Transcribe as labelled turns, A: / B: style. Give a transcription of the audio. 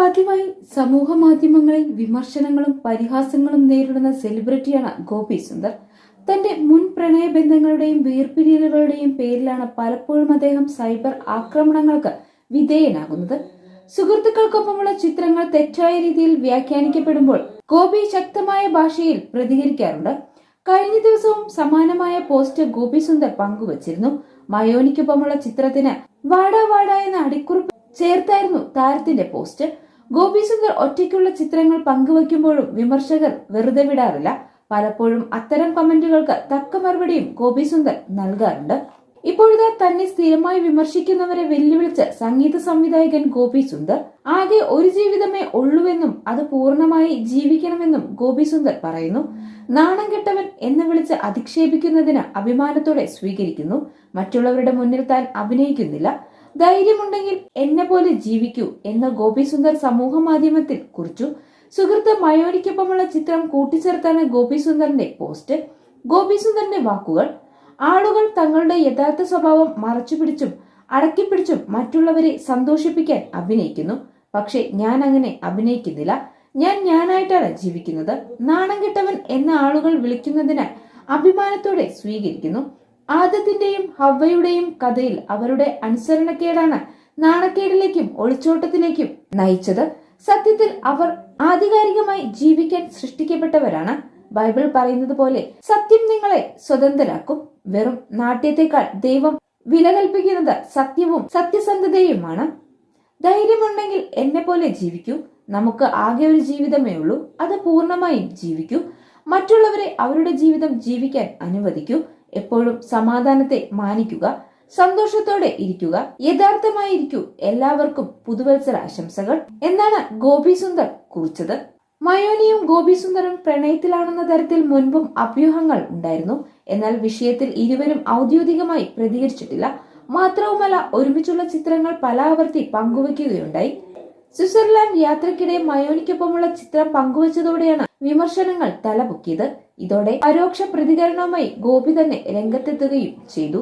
A: പതിവായി സമൂഹ മാധ്യമങ്ങളിൽ വിമർശനങ്ങളും പരിഹാസങ്ങളും നേരിടുന്ന സെലിബ്രിറ്റിയാണ് ഗോപി സുന്ദർ. തന്റെ മുൻ പ്രണയ ബന്ധങ്ങളുടെയും വീർപ്പിരിയലുകളുടെയും പേരിലാണ് പലപ്പോഴും അദ്ദേഹം സൈബർ ആക്രമണങ്ങൾക്ക് വിധേയനാകുന്നത്. സുഹൃത്തുക്കൾക്കൊപ്പമുള്ള ചിത്രങ്ങൾ തെറ്റായ രീതിയിൽ വ്യാഖ്യാനിക്കപ്പെടുമ്പോൾ ഗോപി ശക്തമായ ഭാഷയിൽ പ്രതികരിക്കാറുണ്ട്. കഴിഞ്ഞ ദിവസവും സമാനമായ പോസ്റ്റ് ഗോപി സുന്ദർ പങ്കുവച്ചിരുന്നു. മയോനിക്കൊപ്പമുള്ള ചിത്രത്തിന് വാടാ വാടാ എന്ന അടിക്കുറിപ്പ് ചേർത്തായിരുന്നു താരത്തിന്റെ പോസ്റ്റ്. ഗോപി സുന്ദർ ഒറ്റയ്ക്കുള്ള ചിത്രങ്ങൾ പങ്കുവയ്ക്കുമ്പോഴും വിമർശകർ വെറുതെ വിടാറില്ല. പലപ്പോഴും അത്തരം കമന്റുകൾക്ക് തക്ക മറുപടിയും ഗോപി സുന്ദർ നൽകാറുണ്ട്. ഇപ്പോഴത്തെ തന്നെ സ്ഥിരമായി വിമർശിക്കുന്നവരെ വെല്ലുവിളിച്ച് സംഗീത സംവിധായകൻ ഗോപി സുന്ദർ ആകെ ഒരു ജീവിതമേ ഉള്ളൂവെന്നും അത് പൂർണമായി ജീവിക്കണമെന്നും ഗോപി സുന്ദർ പറയുന്നു. നാണം കെട്ടവൻ എന്ന് വിളിച്ച് അധിക്ഷേപിക്കുന്നതിന് അഭിമാനത്തോടെ സ്വീകരിക്കുന്നു. മറ്റുള്ളവരുടെ മുന്നിൽ താൻ അഭിനയിക്കുന്നില്ല. ധൈര്യമുണ്ടെങ്കിൽ എന്നെ പോലെ ജീവിക്കൂ എന്ന് ഗോപിസുന്ദർ സമൂഹ മാധ്യമത്തിൽ കുറിച്ചു. സുഹൃത്ത് മയോരിക്കൊപ്പമുള്ള ചിത്രം കൂട്ടിച്ചേർത്താണ് ഗോപി സുന്ദറിന്റെ പോസ്റ്റ്. ഗോപി സുന്ദറിന്റെ വാക്കുകൾ ആളുകൾ തങ്ങളുടെ യഥാർത്ഥ സ്വഭാവം മറച്ചുപിടിച്ചും അടക്കിപ്പിടിച്ചും മറ്റുള്ളവരെ സന്തോഷിപ്പിക്കാൻ അഭിനയിക്കുന്നു. പക്ഷെ ഞാൻ അങ്ങനെ അഭിനയിക്കുന്നില്ല. ഞാൻ ഞാനായിട്ടാണ് ജീവിക്കുന്നത്. നാണം കെട്ടവൻ എന്ന ആളുകൾ വിളിക്കുന്നതിനാൽ അഭിമാനത്തോടെ സ്വീകരിക്കുന്നു. ആദത്തിന്റെയും ഹവ്വയുടെയും കഥയിൽ അവരുടെ അനുസരണക്കേടാണ് നാണക്കേടിലേക്കും ഒളിച്ചോട്ടത്തിലേക്കും നയിച്ചത്. സത്യത്തിൽ അവർ ആധികാരികമായി ജീവിക്കാൻ സൃഷ്ടിക്കപ്പെട്ടവരാണ്. ബൈബിൾ പറയുന്നത് പോലെ സത്യം നിങ്ങളെ സ്വതന്ത്രരാക്കും. വെറും നാട്യത്തെക്കാൾ ദൈവം വില കൽപ്പിക്കുന്നത് സത്യവും സത്യസന്ധതയുമാണ്. ധൈര്യമുണ്ടെങ്കിൽ എന്നെ പോലെ ജീവിക്കൂ. നമുക്ക് ആകെ ഒരു ജീവിതമേ ഉള്ളൂ. അത് പൂർണമായും ജീവിക്കൂ. മറ്റുള്ളവരെ അവരുടെ ജീവിതം ജീവിക്കാൻ അനുവദിക്കൂ. എപ്പോഴും സമാധാനത്തെ മാനിക്കുക സന്തോഷത്തോടെ ഇരിക്കുക യഥാർത്ഥമായിരിക്കൂ എല്ലാവർക്കും പുതുവത്സര ആശംസകൾ എന്നാണ് ഗോപി സുന്ദർ കുറിച്ചത്. മയോനിയും ഗോപി സുന്ദറും പ്രണയത്തിലാണെന്ന തരത്തിൽ മുൻപും അഭ്യൂഹങ്ങൾ ഉണ്ടായിരുന്നു. എന്നാൽ വിഷയത്തിൽ ഇരുവരും ഔദ്യോഗികമായി പ്രതികരിച്ചിട്ടില്ല. മാത്രവുമല്ല ഒരുമിച്ചുള്ള ചിത്രങ്ങൾ പലാവർത്തി പങ്കുവയ്ക്കുകയുണ്ടായി. സ്വിറ്റ്സർലാൻഡ് യാത്രക്കിടെ മയോനിക്കൊപ്പമുള്ള ചിത്രം പങ്കുവച്ചതോടെയാണ് വിമർശനങ്ങൾ തലപൊക്കിയത്. ഇതോടെ പരോക്ഷ പ്രതികരണവുമായി ഗോപി തന്നെ രംഗത്തെത്തുകയും ചെയ്തു